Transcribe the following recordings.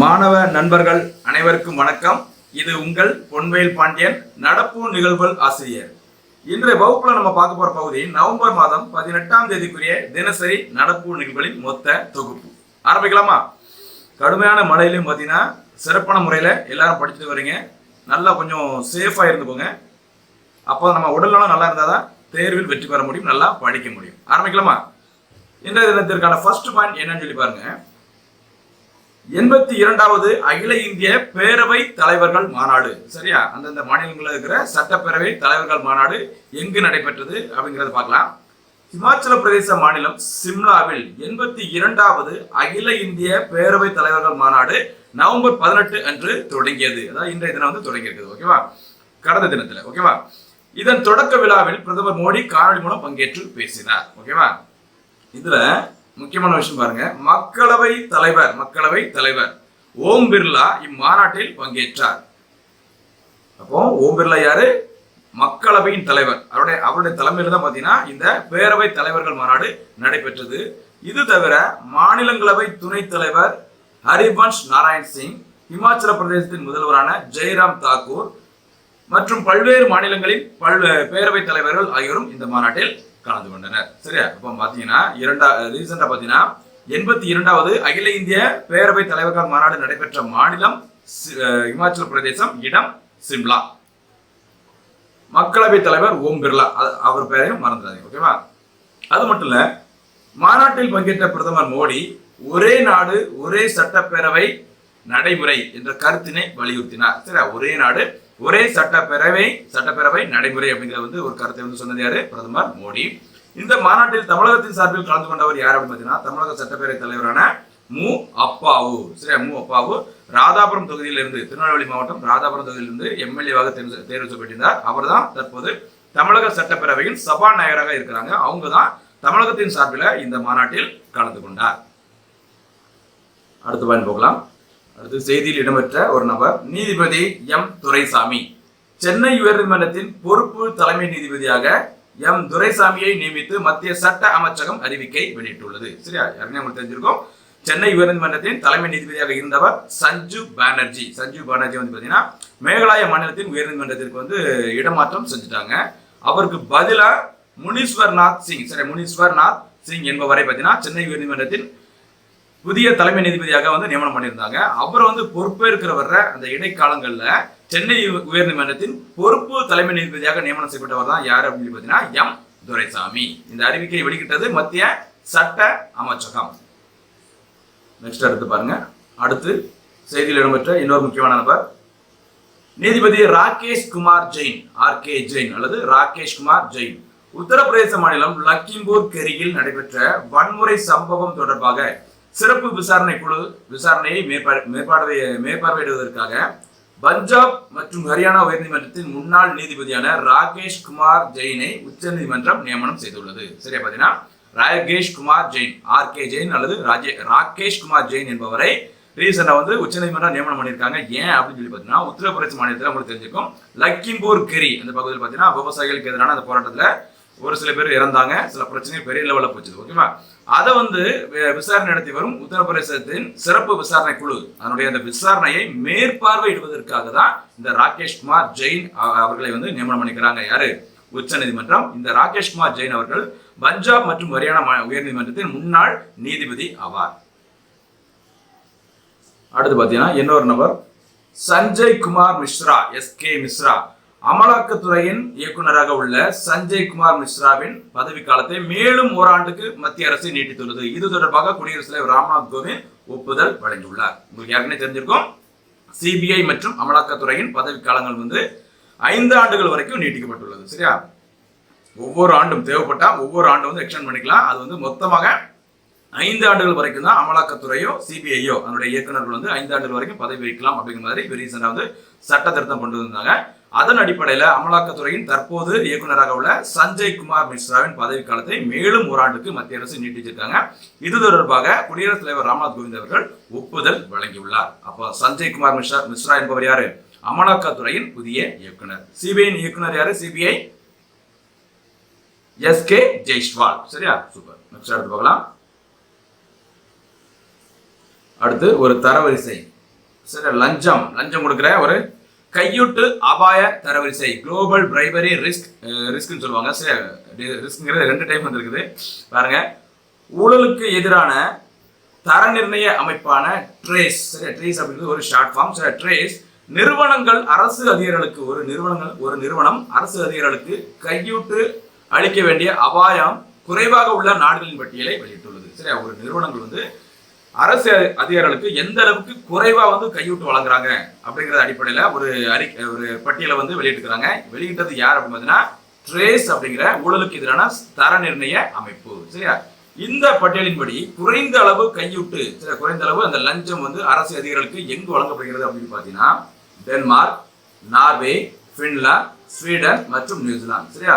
மாணவ நண்பர்கள் அனைவருக்கும் வணக்கம். இது உங்கள் பொன்வேல் பாண்டியன் நடப்பு நிகழ்வுகள் ஆசிரியர். இன்றைய வகுப்புல நம்ம பார்க்க போற பகுதி நவம்பர் மாதம் பதினெட்டாம் தேதிக்குரிய தினசரி நடப்பு நிகழ்வுகளின் மொத்த தொகுப்பு. ஆரம்பிக்கலாமா? கடுமையான மழையிலும் பார்த்தீங்கன்னா சிறப்பான முறையில் எல்லாரும் படிச்சுட்டு வரீங்க. நல்லா கொஞ்சம் சேஃபாக இருந்துக்கோங்க. அப்போ நம்ம உடல்நலம் நல்லா இருந்தால் தான் தேர்வில் வெற்றி பெற முடியும் நல்லா படிக்க முடியும். ஆரம்பிக்கலாமா? இன்றைய தினத்திற்கான ஃபர்ஸ்ட் பாயிண்ட் என்னன்னு சொல்லி பாருங்க. எண்பத்தி இரண்டாவது அகில இந்திய பேரவை தலைவர்கள் மாநாடு. சரியா? அந்தந்த மாநிலங்களில் இருக்கிற சட்டப்பேரவை தலைவர்கள் மாநாடு எங்கு நடைபெற்றது அப்படிங்கிறத பார்க்கலாம். இமாச்சல பிரதேச மாநிலம் சிம்லாவில் எண்பத்தி இரண்டாவது அகில இந்திய பேரவை தலைவர்கள் மாநாடு நவம்பர் பதினெட்டு அன்று தொடங்கியது. அதாவது இன்றைய தினம் வந்து தொடங்கியிருக்குது. ஓகேவா? கடந்த தினத்துல. ஓகேவா? இதன் தொடக்க விழாவில் பிரதமர் மோடி காணொலி மூலம் பங்கேற்று பேசினார். ஓகேவா? இதுல முக்கியமான விஷயம் பாருங்க. மக்களவை தலைவர் மக்களவை தலைவர். ஓம் பிர்லா இம்மாநாட்டில் பங்கேற்றார். அப்போ ஓம் பிர்லா யாரு? மக்களவையின் தலைவர். அவருடைய அவருடைய தலைமையில தான் பாத்தீங்கன்னா இந்த பேரவை தலைவர்கள் மாநாடு நடைபெற்றது. இது தவிர மாநிலங்களவை துணைத் தலைவர் ஹரிவன்ஷ் நாராயண் சிங் இமாச்சல பிரதேசத்தின் முதல்வரான ஜெய்ராம் தாக்கூர் மற்றும் பல்வேறு மாநிலங்களின் பல் பேரவைத் தலைவர்கள் ஆகியோரும் இந்த மாநாட்டில் கலந்து கொண்டனர். சரியா? அப்போ பாத்தீங்கன்னா இரண்டா ரீசெண்டாக பாத்தீங்கன்னா எண்பத்தி இரண்டாவது அகில இந்திய பேரவை தலைவர்கள் மாநாடு நடைபெற்ற மாநிலம் இமாச்சல பிரதேசம் இடம் சிம்லா. மக்களவை தலைவர் ஓம் பிர்லா. அவர் பேரையும் மறந்துடாதீங்க ஓகேவா அது மட்டும் இல்ல மாநாட்டில் பங்கேற்ற பிரதமர் மோடி ஒரே நாடு ஒரே சட்டப்பேரவை நடைமுறை என்ற கருத்தினை வலியுறுத்தினார். சரியா? ஒரே நாடு ஒரே சட்டப்பேரவை சட்டப்பேரவை நடைமுறை அப்படிங்கிற வந்து ஒரு கருத்தை வந்து சொன்னது யாரு? பிரதமர் மோடி. இந்த மாநாட்டில் தமிழகத்தின் சார்பில் கலந்து கொண்டவர் யார் அப்படின்னு பார்த்தீங்கன்னா தமிழக சட்டப்பேரவை தலைவரான மு. அப்பாவு. சரியா? மு. அப்பாவு ராதாபுரம் தொகுதியிலிருந்து திருநெல்வேலி மாவட்டம் ராதாபுரம் தொகுதியிலிருந்து எம்எல்ஏவாக தேர்வு தேர்வு அவர் அவர்தான் தற்போது தமிழக சட்டப்பேரவையின் சபாநாயகராக இருக்கிறாங்க. அவங்க தான் தமிழகத்தின் சார்பில் இந்த மாநாட்டில் கலந்து கொண்டார். அடுத்த பயன் போகலாம். அடுத்து செய்தியில் இடம்பெற்ற ஒரு நபர் நீதிபதி எம். துரைசாமி. சென்னை உயர்நீதிமன்றத்தின் பொறுப்பு தலைமை நீதிபதியாக எம். துரைசாமியை நியமித்து மத்திய சட்ட அமைச்சகம் அறிவிக்கை வெளியிட்டுள்ளது. சரியா? யாருமே உங்களுக்கு தெரிஞ்சிருக்கும். சென்னை உயர்நீதிமன்றத்தின் தலைமை நீதிபதியாக இருந்தவர் சஞ்சு பானர்ஜி. சஞ்சு பானர்ஜி வந்து பார்த்தீங்கன்னா மேகாலய மாநிலத்தின் உயர்நீதிமன்றத்திற்கு வந்து இடமாற்றம் செஞ்சுட்டாங்க. அவருக்கு பதிலா முனீஸ்வர்நாத் சிங். சரி முனீஸ்வர்நாத் சிங் என்பவரை பார்த்தீங்கன்னா சென்னை உயர்நீதிமன்றத்தின் புதிய தலைமை நீதிபதியாக வந்து நியமனம் பண்ணியிருந்தாங்க. அவர் வந்து பொறுப்பேற்கிற வர்ற அந்த இடைக்காலங்களில் சென்னை உயர்நீதிமன்றத்தின் பொறுப்பு தலைமை நீதிபதியாக நியமனம் செய்யப்பட்டவர் தான் யார் அப்படின்னு பார்த்தீங்கன்னா எம். துரைசாமி. இந்த அறிவிக்கையை வெளியிட்டது மத்திய சட்ட அமைச்சகம். நெக்ஸ்ட் அடுத்து பாருங்க. அடுத்து செய்தியில் இடம்பெற்ற இன்னொரு முக்கியமான நபர். நீதிபதி ராகேஷ் குமார் ஜெயின் ஆர். கே. ஜெயின் அல்லது ராகேஷ் குமார் ஜெயின். உத்தரப்பிரதேச மாநிலம் லக்கிம்பூர் கெரியில் நடைபெற்ற வன்முறை சம்பவம் தொடர்பாக சிறப்பு விசாரணை குழு விசாரணையை மேற்பார்வை மேற்பார்வையிடுவதற்காக பஞ்சாப் மற்றும் ஹரியானா உயர்நீதிமன்றத்தின் முன்னாள் நீதிபதியான ராகேஷ் குமார் ஜெயினை உச்சநீதிமன்றம் நியமனம் செய்துள்ளது. சரியா பார்த்தீங்கன்னா ராகேஷ் குமார் ஜெயின் ஆர் கே ஜெயின் அல்லது ராஜே ராகேஷ் குமார் ஜெயின் என்பவரை ரீசெண்டாக வந்து உச்சநீதிமன்றம் நியமனம் பண்ணியிருக்காங்க. ஏன் அப்படின்னு சொல்லி பார்த்தீங்கன்னா உத்தரப்பிரதேச மாநிலத்தில் உங்களுக்கு தெரிஞ்சுக்கும் லக்கிம்பூர் கெரி அந்த பகுதியில் பார்த்தீங்கன்னா விவசாயிகளுக்கு எதிரான அந்த போராட்டத்தில் ஒரு சில பேர் இறந்தாங்க சில பிரச்சனைகள் பெரிய லெவலில் போச்சு. ஓகேவா அதை வந்து விசாரணை நடத்தி வரும் உத்தரப்பிரதேசத்தின் சிறப்பு விசாரணை குழு. அதனுடைய அந்த விசாரணையை மேற்பார்வையிடுவதற்காக தான் இந்த ராகேஷ் குமார் ஜெயின் அவர்களை வந்து நியமனம் பண்ணிக்கிறாங்க யாரு? உச்சநீதிமன்றம். இந்த ராகேஷ் குமார் ஜெயின் அவர்கள் பஞ்சாப் மற்றும் ஹரியானா உயர்நீதிமன்றத்தின் முன்னாள் நீதிபதி ஆவார். அடுத்து பார்த்தீங்கன்னா இன்னொரு நபர் சஞ்சய் குமார் மிஸ்ரா எஸ் கே மிஸ்ரா. அமலாக்கத்துறையின் இயக்குனராக உள்ள சஞ்சய் குமார் மிஸ்ராவின் பதவி காலத்தை மேலும் ஓராண்டுக்கு மத்திய அரசு நீட்டித்துள்ளது. இது தொடர்பாக குடியரசுத் தலைவர் ராம்நாத் கோவிந்த் ஒப்புதல் வழங்கியுள்ளார். உங்களுக்கு ஏற்கனவே தெரிஞ்சிருக்கும் சிபிஐ மற்றும் அமலாக்கத்துறையின் பதவி காலங்கள் வந்து ஐந்து ஆண்டுகள் வரைக்கும் நீட்டிக்கப்பட்டுள்ளது. சரியா? ஒவ்வொரு ஆண்டும் தேவைப்பட்டால் ஒவ்வொரு ஆண்டும் வந்து எக்ஸ்டெண்ட் பண்ணிக்கலாம். அது வந்து மொத்தமாக ஐந்து ஆண்டுகள் வரைக்கும் தான் அமலாக்கத்துறையோ சிபிஐயோ அதனுடைய இயக்குநர்கள் வந்து ஐந்து ஆண்டுகள் வரைக்கும் பதவி வைக்கலாம் அப்படிங்கிற மாதிரி ரீசெண்டாக வந்து சட்ட திருத்தம் கொண்டு வந்தாங்க அதன் அடிப்படையில் அமலாக்கத்துறையின் தற்போது இயக்குநராக உள்ள சஞ்சய் குமார் மிஸ்ராவின் பதவிக்காலத்தை மேலும் ஓராண்டுக்கு ஆண்டுக்கு மத்திய அரசு நீட்டிச்சிருக்காங்க. இது தொடர்பாக குடியரசுத் தலைவர் ராம்நாத் கோவிந்த் அவர்கள் ஒப்புதல் வழங்கியுள்ளார். அப்போ சஞ்சய் குமார் மிஸ்ரா மிஸ்ரா என்பவர் யாரு? அமலாக்கத்துறையின் புதிய இயக்குனர். சிபிஐயின் இயக்குனர் யாரு? சிபிஐ? S K Jaiswal. சரியா? சூப்பர். நெக்ஸ்ட் அடுத்து பார்க்கலாம். அடுத்து ஒரு தரவரிசை. சரி லஞ்சம். லஞ்சம் கொடுக்குற ஒரு கையூட்டு அபாய தரவரிசை குளோபல் பிரைபரி ரிஸ்க் ரிஸ்க்னு சொல்லுவாங்க. சில ரிஸ்க்ங்கிறது ரெண்டு டைம் வந்திருக்குது. பாருங்க. ஊழலுக்கு எதிரான தர நிர்ணய அமைப்பான ட்ரேஸ் சரி ட்ரேஸ் அப்படிங்கிறது ஒரு ஷார்ட் ஃபார்ம் சரி ட்ரேஸ் நிறுவனங்கள் அரசு அதிகாரிகளுக்கு ஒரு நிறுவனங்கள் ஒரு நிறுவனம் அரசு அதிகாரிகளுக்கு கையூட்டு அளிக்க வேண்டிய அபாயம் குறைவாக உள்ள நாடுகளின் பட்டியலை வெளியிட்டுள்ளது. சரி ஒரு நிறுவனங்கள் வந்து அரசு அதிகாரிகளுக்கு எந்த அளவுக்கு குறைவா வந்து கையூட்டு வழங்குறாங்க அப்படிங்கிற அடிப்படையில ஒரு அறிக்கை ஒரு பட்டியலை வந்து வெளியிட்டுக்கிறாங்க வெளியிட்டது யார் அப்படின்னு பார்த்தீங்கன்னா ட்ரேஸ் அப்படிங்கிற ஊழலுக்கு எதிரான தர நிர்ணய அமைப்பு சரியா? இந்த பட்டியலின்படி குறைந்த அளவு கையூட்டு சரி குறைந்த அளவு அந்த லஞ்சம் வந்து அரசு அதிகாரிகளுக்கு எங்கு வழங்கப்படுகிறது அப்படின்னு பார்த்தீங்கன்னா டென்மார்க் நார்வே பின்லாந்து ஸ்வீடன் மற்றும் நியூசிலாந்து சரியா?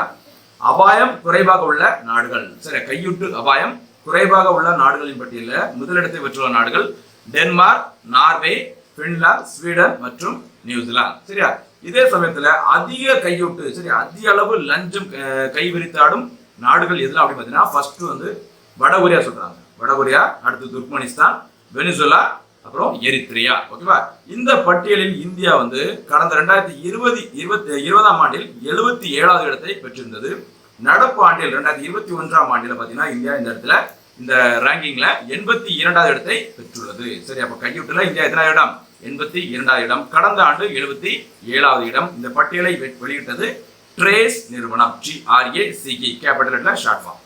அபாயம் குறைவாக உள்ள நாடுகள் சரி கையூட்டு அபாயம் குறைவாக உள்ள நாடுகளின் பட்டியலில் முதலிடத்தை பெற்றுள்ள நாடுகள் டென்மார்க் நார்வே பின்லாந்து ஸ்வீடன் மற்றும் நியூசிலாந்து. சரியா? இதே சமயத்தில் அதிக கையூட்டு சரி அதிக அளவு லஞ்சம் கைவிரித்தாடும் நாடுகள் எதில் அப்படின்னு பார்த்தீங்கன்னா ஃபர்ஸ்ட் வந்து வடகொரியா சொல்றாங்க. வடகொரியா அடுத்து துர்க்மனிஸ்தான் வெனிசுலா அப்புறம் எரித்ரியா. ஓகேவா? இந்த பட்டியலில் இந்தியா வந்து கடந்த ரெண்டாயிரத்தி இருபது இருபத்தி இருபதாம் ஆண்டில் எழுபத்தி ஏழாவது இடத்தை பெற்றிருந்தது. நடப்பு ஆண்டில் ரெண்டாயிரத்தி இருபத்தி ஒன்றாம் ஆண்டில் பார்த்தீங்கன்னா இந்தியா இந்த இடத்துல இந்த ரேங்கிங்ல எண்பத்தி இரண்டாவது இடத்தை பெற்றுள்ளது. சரி அப்ப கையூட்டுல இந்தியா எத்தனாவது இடம்? எண்பத்தி இரண்டாவது இடம். கடந்த ஆண்டு எழுபத்தி ஏழாவது இடம். இந்த பட்டியலை வெளியிட்டது ட்ரேஸ் நிறுவனம். ஜிஆர்ஏ சிகி கேபிட்டல் ஷார்ட் ஃபார்ம்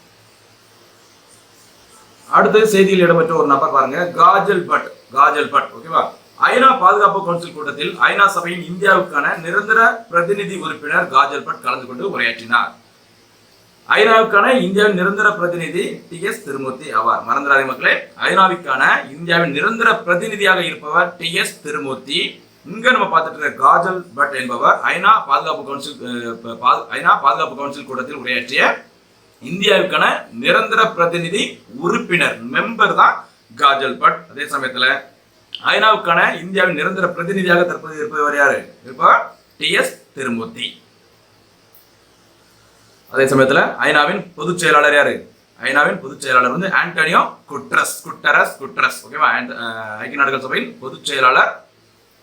அடுத்து செய்தியில் இடம்பெற்ற ஒரு நபர் பாருங்க. காஜல் பட். காஜல் பட் ஓகேவா ஐநா பாதுகாப்பு கவுன்சில் கூட்டத்தில் ஐநா சபையின் இந்தியாவுக்கான நிரந்தர பிரதிநிதி உறுப்பினர் காஜல் பட் கலந்து கொண்டு உரையாற்றினார். ஐநாவுக்கான இந்தியாவின் நிரந்தர பிரதிநிதி டி எஸ் திருமூர்த்தி ஆவார். மறந்துடாதே மக்களே. ஐநாவிற்கான இந்தியாவின் நிரந்தர பிரதிநிதியாக இருப்பவர் டி எஸ் திருமூர்த்தி. இங்க நம்ம பார்த்துட்டு இருக்க காஜல் பட் என்பவர் ஐநா பாதுகாப்பு கவுன்சில் ஐநா பாதுகாப்பு கவுன்சில் கூட்டத்தில் உரையாற்றிய இந்தியாவுக்கான நிரந்தர பிரதிநிதி உறுப்பினர் மெம்பர் தான் காஜல் பட். அதே சமயத்தில் ஐநாவுக்கான இந்தியாவின் நிரந்தர பிரதிநிதியாக தற்போது இருப்பவர் யாரு? இருப்பவர் டி எஸ் திருமூர்த்தி. அதே சமயத்தில் ஐநாவின் பொதுச் செயலாளர் யாரு? ஐநாவின் பொதுச் செயலாளர் வந்து ஆண்டனியோ குட்ரஸ் குட்டரஸ் குட்ரஸ். ஓகேவா ஐக்கிய நாடுகள் சபையின் பொதுச் செயலாளர்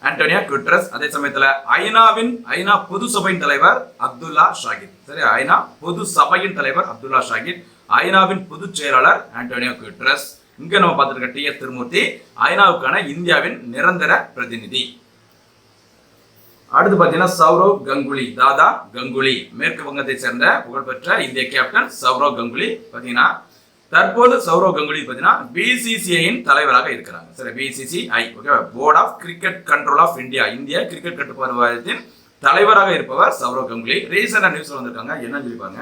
ஆண்டோனியா குட்ரஸ். அதே சமயத்தில் ஐநாவின் ஐநா பொது சபையின் தலைவர் அப்துல்லா ஷாகித். சரி ஐநா பொது சபையின் தலைவர் அப்துல்லா ஷாகித். ஐநாவின் பொதுச் செயலாளர் ஆண்டோனியோ குட்ரஸ். இங்க நம்ம பார்த்துருக்க டி எஸ் திருமூர்த்தி ஐநாவுக்கான இந்தியாவின் நிரந்தர பிரதிநிதி. அடுத்து பார்த்தீங்கன்னா சௌரவ் கங்குலி தாதா கங்குலி மேற்கு வங்கத்தை சேர்ந்த புகழ்பெற்ற இந்திய கேப்டன் சௌரவ் கங்குலி பார்த்தீங்கன்னா தற்போது சௌரவ் கங்குலி பார்த்தீங்கன்னா பிசிசிஐயின் தலைவராக இருக்கிறாங்க. சரி BCCI okay board of cricket control of India இந்திய கிரிக்கெட் கட்டுப்பாடு வாரியத்தின் தலைவராக இருப்பவர் சௌரவ் கங்குலி. ரீசெண்டாக நியூஸ் வந்திருக்காங்க. என்ன சொல்லிப்பாங்க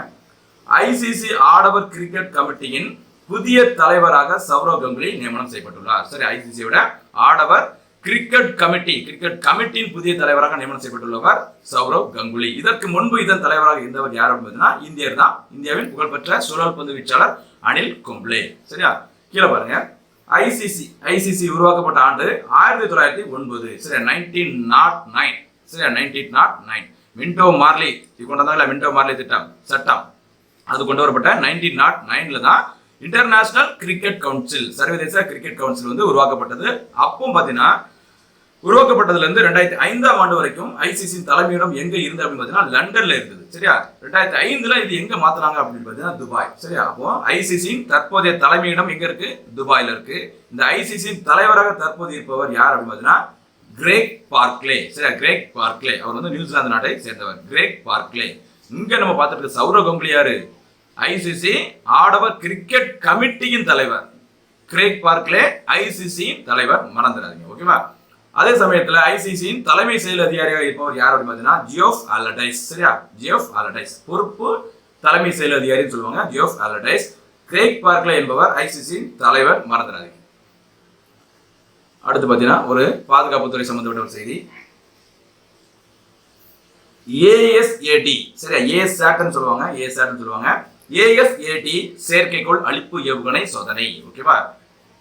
ஐசிசி ஆடவர் கிரிக்கெட் கமிட்டியின் புதிய தலைவராக சௌரவ் கங்குலி நியமனம் செய்யப்பட்டுள்ளார். சரி ஐசிசியோட ஆடவர் கிரிக்கெட் கமிட்டி கிரிக்கெட் கமிட்டியின் புதிய தலைவராக நியமனம் செய்யப்பட்டுள்ளவர் சௌரவ் கங்குலி. இதற்கு முன்பு இதன் தலைவராக இருந்தவர் யார் அப்படின்னா இந்தியர் தான். இந்தியாவின் புகழ்பெற்ற சுழல் பந்து வீச்சாளர் அனில் கும்ப்ளே. சரியா? கீழே பாருங்க. ஐசிசி ஐசிசி உருவாக்கப்பட்ட ஆண்டு ஆயிரத்தி தொள்ளாயிரத்தி ஒன்பது. சரியா? நைன்டீன் நாட் நைன் சரியா? Nineteen not nine Minto Morley இது கொண்டு வந்தாங்களா மின்டோ மார்லி திட்டம் சட்டம். அது கொண்டு வரப்பட்ட நைன்டீன் நாட் நைன்ல தான் இன்டர்நேஷனல் கிரிக்கெட் கவுன்சில் சர்வதேச கிரிக்கெட் கவுன்சில் வந்து உருவாக்கப்பட்டது. அப்பவும் பார்த்தீங்கன்னா உருவாக்கப்பட்டதுலேருந்து ரெண்டாயிரத்தி ஐந்தாம் ஆண்டு வரைக்கும் ஐசிசியின் தலைமையிடம் எங்கே இருந்து அப்படின்னு பார்த்தீங்கன்னா லண்டனில் இருந்தது. சரியா? ரெண்டாயிரத்தி ஐந்தில் இது எங்கே மாற்றினாங்க அப்படின்னு பார்த்தீங்கன்னா துபாய். சரியா? அப்போ ஐசிசியின் தற்போதைய தலைமையிடம் எங்கே இருக்கு? துபாயில் இருக்கு. இந்த ஐசிசியின் தலைவராக தற்போது இருப்பவர் யார் அப்படின்னு பார்த்தீங்கன்னா கிரேக் பார்க்லே. சரியா? Greg Barclay. அவர் வந்து நியூசிலாந்து நாட்டை சேர்ந்தவர். Greg Barclay. இங்கே நம்ம பார்த்துட்டு இருக்க சௌரவ் கங்குலி யாரு? ஐசிசி ஆடவர் கிரிக்கெட் கமிட்டியின் தலைவர். கிரேக் பார்க்லே ஐசிசியின் தலைவர் மறந்துடாதீங்க ஓகேவா? அதே சமயத்துல ஐசிசியின் தலைமை செயல் அதிகாரியாக இருப்பவர் யார் அப்படின்னு பார்த்தீங்கன்னா ஜியோஃப் அலடைஸ் சரியா? ஜியோஃப் அலடைஸ் பொறுப்பு தலைமை செயல் அதிகாரின்னு சொல்லுவாங்க. ஜியோஃப் அலடைஸ் கிரேக் பார்க்ல என்பவர் ஐசிசியின் தலைவர் மறந்துடாதீங்க. அடுத்து பார்த்தீங்கன்னா ஒரு பாதுகாப்புத்துறை சம்பந்தப்பட்ட ஒரு செய்தி. ஏஎஸ்ஏடி சரியா? ஏஎஸ்ஆட்னு சொல்லுவாங்க. ஏஎஸ்ஆட்னு சொல்லுவாங்க. ஏஎஸ்ஏடி செயற்கைக்கோள் அழிப்பு ஏவுகணை சோதனை. ஓகேவா?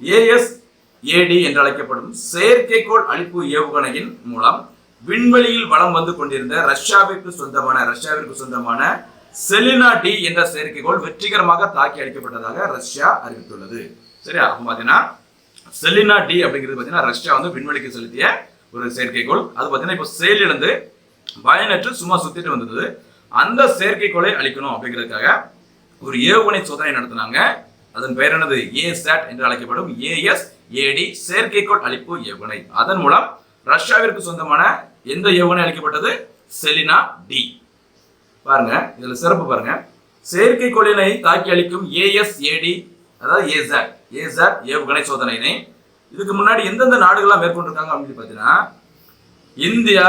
ஏஎஸ் ஏடி என்று அழைக்கப்படும் செயற்கைக்கோள் அழிப்பு ஏவுகணையின் மூலம் விண்வெளியில் வளம் வந்து கொண்டிருந்த ரஷ்யாவிற்கு சொந்தமான ரஷ்யாவிற்கு சொந்தமான செலினா டி என்ற செயற்கைக்கோள் வெற்றிகரமாக தாக்கி அழிக்கப்பட்டதாக ரஷ்யா அறிவித்துள்ளது. சரியா? அப்போ பார்த்தீங்கன்னா செலினா டி அப்படிங்கிறது பார்த்தீங்கன்னா ரஷ்யா வந்து விண்வெளிக்கு செலுத்திய ஒரு செயற்கைக்கோள். அது பார்த்தீங்கன்னா இப்போ செயலிழந்து பயனற்று சும்மா சுத்திட்டு வந்தது அந்த செயற்கைக்கோளை அழிக்கணும் அப்படிங்கிறதுக்காக ஒரு ஏவுகணை சோதனை நடத்தினாங்க. அதன் பெயர் என்னது? சாட் என்று அழைக்கப்படும் ஏஎஸ் ஏடி செயற்கைக்கோள் அழிப்பு ஏவுகணை. அதன் மூலம் ரஷ்யாவிற்கு சொந்தமான எந்த ஏவுகணை அளிக்கப்பட்டது? Selina D. பாருங்க இதுல சிறப்பு பாருங்க. செயற்கைக்கோளினை தாக்கி அளிக்கும் ஏஎஸ்ஏடி அதாவது ஏசாட் ஏசாட் ஏவுகணை சோதனையினை இதுக்கு முன்னாடி எந்தெந்த நாடுகள்லாம் மேற்கொண்டிருக்காங்க அப்படின்னு பார்த்தீங்கன்னா இந்தியா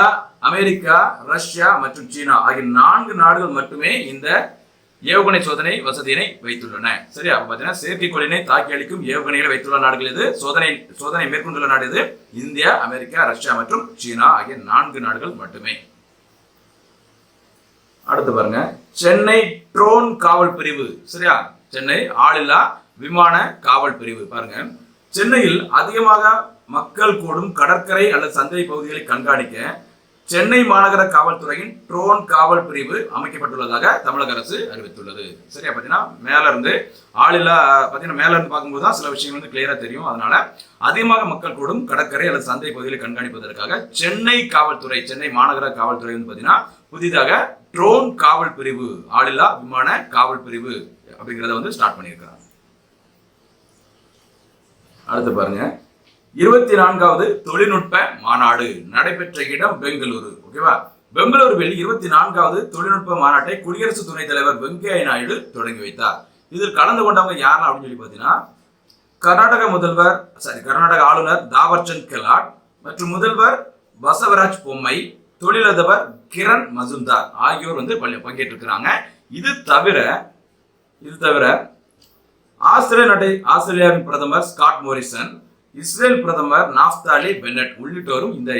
அமெரிக்கா ரஷ்யா மற்றும் சீனா ஆகிய நான்கு நாடுகள் மட்டுமே இந்த ஏவுகணை சோதனை வசதியினை வைத்துள்ளன. சரியா அப்ப பார்த்தீங்கன்னா செயற்கைக்கோளினை தாக்கி அளிக்கும் ஏவுகணைகளை வைத்துள்ள நாடுகள் இது சோதனை சோதனை மேற்கொண்டுள்ள நாடு இது இந்தியா அமெரிக்கா ரஷ்யா மற்றும் சீனா ஆகிய நான்கு நாடுகள் மட்டுமே. அடுத்து பாருங்க. சென்னை ட்ரோன் காவல் பிரிவு. சரியா? சென்னை ஆளில்லா விமான காவல் பிரிவு. பாருங்க. சென்னையில் அதிகமாக மக்கள் கூடும் கடற்கரை அல்லது சந்தை பகுதிகளை கண்காணிக்க சென்னை மாநகர காவல்துறையின் ட்ரோன் காவல் பிரிவு அமைக்கப்பட்டுள்ளதாக தமிழக அரசு அறிவித்துள்ளது. சரியா பார்த்தீங்கன்னா மேல இருந்து ஆளில்லா பார்த்தீங்கன்னா மேல இருந்து பார்க்கும்போது தான் சில விஷயங்கள் வந்து கிளியரா தெரியும். அதனால அதிகமாக மக்கள் கூடும் கடற்கரை அல்லது சந்தை பகுதிகளை கண்காணிப்பதற்காக சென்னை காவல்துறை சென்னை மாநகர காவல்துறை வந்து பார்த்தீங்கன்னா புதிதாக ட்ரோன் காவல் பிரிவு ஆளில்லா விமான காவல் பிரிவு அப்படிங்கிறத வந்து ஸ்டார்ட் பண்ணியிருக்கிறாங்க. அடுத்து பாருங்க. இருபத்தி நான்காவது தொழில்நுட்ப மாநாடு நடைபெற்ற இடம் பெங்களூரு ஓகேவா பெங்களூருவில் இருபத்தி நான்காவது தொழில்நுட்ப மாநாட்டை குடியரசு துணைத் தலைவர் வெங்கையா நாயுடு தொடங்கி வைத்தார். இதில் கலந்து கொண்டவங்க யாரெல்லாம் அப்படின்னு சொல்லி பார்த்தீங்கன்னா கர்நாடக முதல்வர் சாரி கர்நாடக ஆளுநர் தாவர்சந்த் கெலாட் மற்றும் முதல்வர் பசவராஜ் பொம்மை தொழிலதிபர் கிரண் மசுந்தார் ஆகியோர் வந்து பள்ளி- பங்கேற்றிருக்கிறாங்க. இது தவிர இது தவிர ஆஸ்திரேலிய நாட்டை ஆஸ்திரேலியாவின் பிரதமர் ஸ்காட் மோரிசன் இஸ்ரேல் பிரதமர் நாஃப்தாலி பென்னட் உள்ளிட்டோரும் இந்த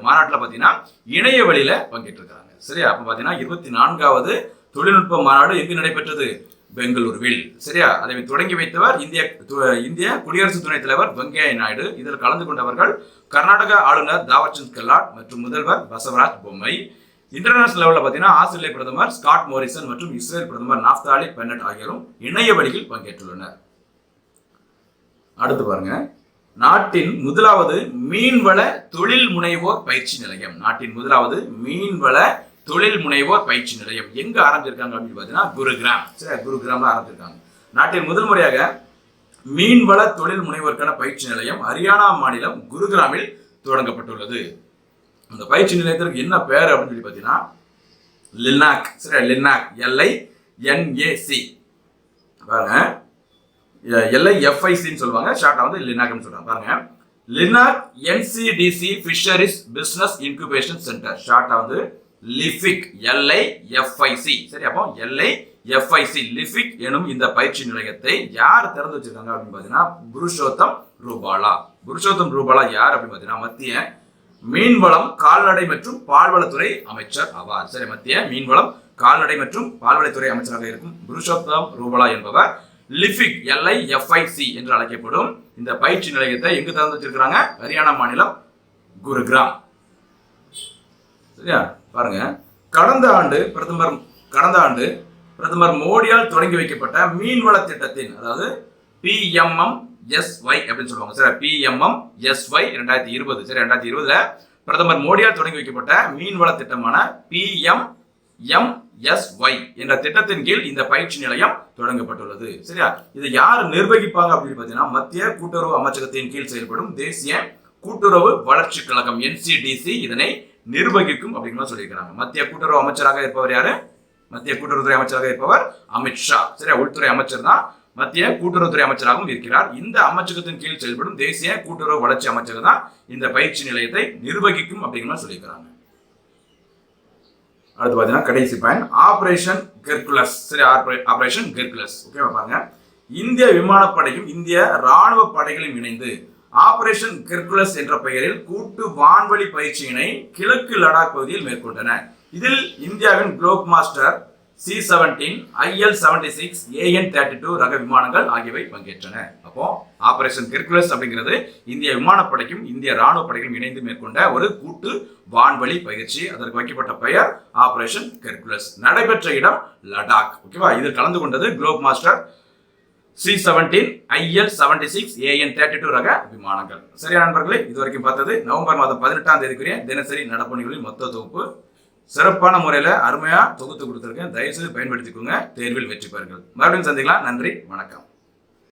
மாநாட்டில் பார்த்தீங்கன்னா இணைய வழியில் பங்கேற்றிருக்காங்க சரியா? அப்போ பார்த்தீங்கன்னா இருபத்தி நான்காவது தொழில்நுட்ப மாநாடு எங்கு நடைபெற்றது? பெங்களூருவில். சரியா? அதை தொடங்கி வைத்தவர் இந்திய து- இந்திய குடியரசு துணைத் தலைவர் வெங்கையா நாயுடு. இதில் கலந்து கொண்டவர்கள் கர்நாடக ஆளுநர் தாவர்சந்த் கெல்லாட் மற்றும் முதல்வர் பசவராஜ் பொம்மை. இன்டர்நேஷனல் லெவலில் பார்த்தீங்கன்னா ஆஸ்திரேலிய பிரதமர் ஸ்காட் மோரிசன் மற்றும் இஸ்ரேல் பிரதமர் நாஃப்தாலி பென்னட் ஆகியோரும் இணைய வழியில் பங்கேற்றுள்ளனர். அடுத்து பாருங்க. நாட்டின் முதலாவது மீன்வள தொழில் முனைவோர் பயிற்சி நிலையம். நாட்டின் முதலாவது மீன்வள தொழில் முனைவோர் பயிற்சி நிலையம். எங்க ஆரம்பிச்சிருக்காங்க அப்படின்னு பார்த்தீங்கன்னா குருகிராம். சரி குருகிராம்ல ஆரம்பிச்சிருக்காங்க. நாட்டின் முதல் முறையாக மீன்வள தொழில் முனைவோருக்கான பயிற்சி நிலையம் ஹரியானா மாநிலம் குருகிராமில் தொடங்கப்பட்டுள்ளது. அந்த பயிற்சி நிலையத்திற்கு என்ன பேர் அப்படின்னு சொல்லி பார்த்தீங்கன்னா லின்னாக் சரி லின்னாக் எல்ஐ என்ஏசி பாருங்க. எல்ஐ எஃப்ஐசின்னு சொல்லுவாங்க. ஷார்ட்டாக வந்து லினாக்னு சொல்கிறாங்க பாருங்க. LINAC NCDC fisheries business incubation centre ஷார்ட்டாக வந்து லிஃபிக் எல்ஐ எஃப்ஐசி. சரி அப்போ எல்ஐ எஃப்ஐசி லிஃபிக் எனும் இந்த பயிற்சி நிலையத்தை யார் திறந்து வச்சிருக்காங்க அப்படின்னு பார்த்தீங்கன்னா புருஷோத்தம் ரூபாலா. புருஷோத்தம் ரூபாலா யார் அப்படின்னு பார்த்தீங்கன்னா மத்திய மீன்வளம் கால்நடை மற்றும் பால்வளத்துறை அமைச்சர் ஆவார். சரி மத்திய மீன்வளம் கால்நடை மற்றும் பால்வளத்துறை அமைச்சராக இருக்கும் புருஷோத்தம் ரூபாலா என்பவர். லிஃபிக் எல்ஐ எஃப்ஐசி என்று அழைக்கப்படும் இந்த பயிற்சி நிலையத்தை எங்கு திறந்து வச்சிருக்கிறாங்க? ஹரியானா மாநிலம் குருகிராம். சரியா? பாருங்க. கடந்த ஆண்டு பிரதமர் கடந்த ஆண்டு பிரதமர் மோடியால் தொடங்கி வைக்கப்பட்ட மீன்வள திட்டத்தின் அதாவது பிஎம்எம் எஸ்ஒய் அப்படின்னு சொல்லுவாங்க. சரி பிஎம்எம் எஸ்ஒய் ரெண்டாயிரத்தி இருபது சரி ரெண்டாயிரத்தி இருபதுல பிரதமர் மோடியால் தொடங்கி வைக்கப்பட்ட மீன்வள திட்டமான பிஎம் எம்எஸ்ஒய் என்ற திட்டத்தின் கீழ் இந்த பயிற்சி நிலையம் தொடங்கப்பட்டுள்ளது. சரியா? இதை யார் நிர்வகிப்பாங்க அப்படின்னு பார்த்தீங்கன்னா மத்திய கூட்டுறவு அமைச்சகத்தின் கீழ் செயல்படும் தேசிய கூட்டுறவு வளர்ச்சி கழகம் என்சிடிசி இதனை நிர்வகிக்கும் அப்படின்னு சொல்லியிருக்கிறாங்க. மத்திய கூட்டுறவு அமைச்சராக இருப்பவர் யாரு? மத்திய கூட்டுறவுத்துறை அமைச்சராக இருப்பவர் அமித்ஷா சரியா? உள்துறை அமைச்சர் தான் மத்திய கூட்டுறவுத்துறை அமைச்சராகவும் இருக்கிறார். இந்த அமைச்சகத்தின் கீழ் செயல்படும் தேசிய கூட்டுறவு வளர்ச்சி அமைச்சகம் தான் இந்த பயிற்சி நிலையத்தை நிர்வகிக்கும் அப்படின்னு சொல்லியிருக்கிறாங்க. அடுத்து பார்த்தீங்கன்னா கடைசி பாயிண்ட் ஆப்ரேஷன் கெர்குலஸ் சரி ஆப்ரேஷன் கெர்குலஸ் ஓகேவா பாருங்க. இந்திய விமானப்படையும் இந்திய ராணுவ படைகளும் இணைந்து ஆபரேஷன் கெர்குலஸ் என்ற பெயரில் கூட்டு வான்வழி பயிற்சியினை கிழக்கு லடாக் பகுதியில் மேற்கொண்டன. இதில் இந்தியாவின் Globemaster C seventeen IL seventy six AN thirty two ரக விமானங்கள் ஆகியவை பங்கேற்றன. அப்போ ஆபரேஷன் கெர்குலஸ் அப்படிங்கிறது இந்திய விமானப்படைக்கும் இந்திய ராணுவ படைகளும் இணைந்து மேற்கொண்ட ஒரு கூட்டு வான்வழி பயிற்சி. அதற்கு வைக்கப்பட்ட பெயர் ஆபரேஷன் கெர்குலஸ் நடைபெற்ற இடம் லடாக். ஓகேவா இதில் கலந்து கொண்டது Globemaster C seventeen IL seventy six AN thirty two ரக விமானங்கள். சரியா நண்பர்களே? இது வரைக்கும் பார்த்தது நவம்பர் மாதம் பதினெட்டாம் தேதிக்குரிய தினசரி நடப்பணிகளின் மொத்த தொகுப்பு. சிறப்பான முறையில் அருமையாக தொகுத்து கொடுத்துருக்கேன். தயவுசெய்து பயன்படுத்திக்கோங்க. தேர்வில் வெற்றி பெறுங்கள். மறுபடியும் சந்திக்கலாம். நன்றி. வணக்கம்.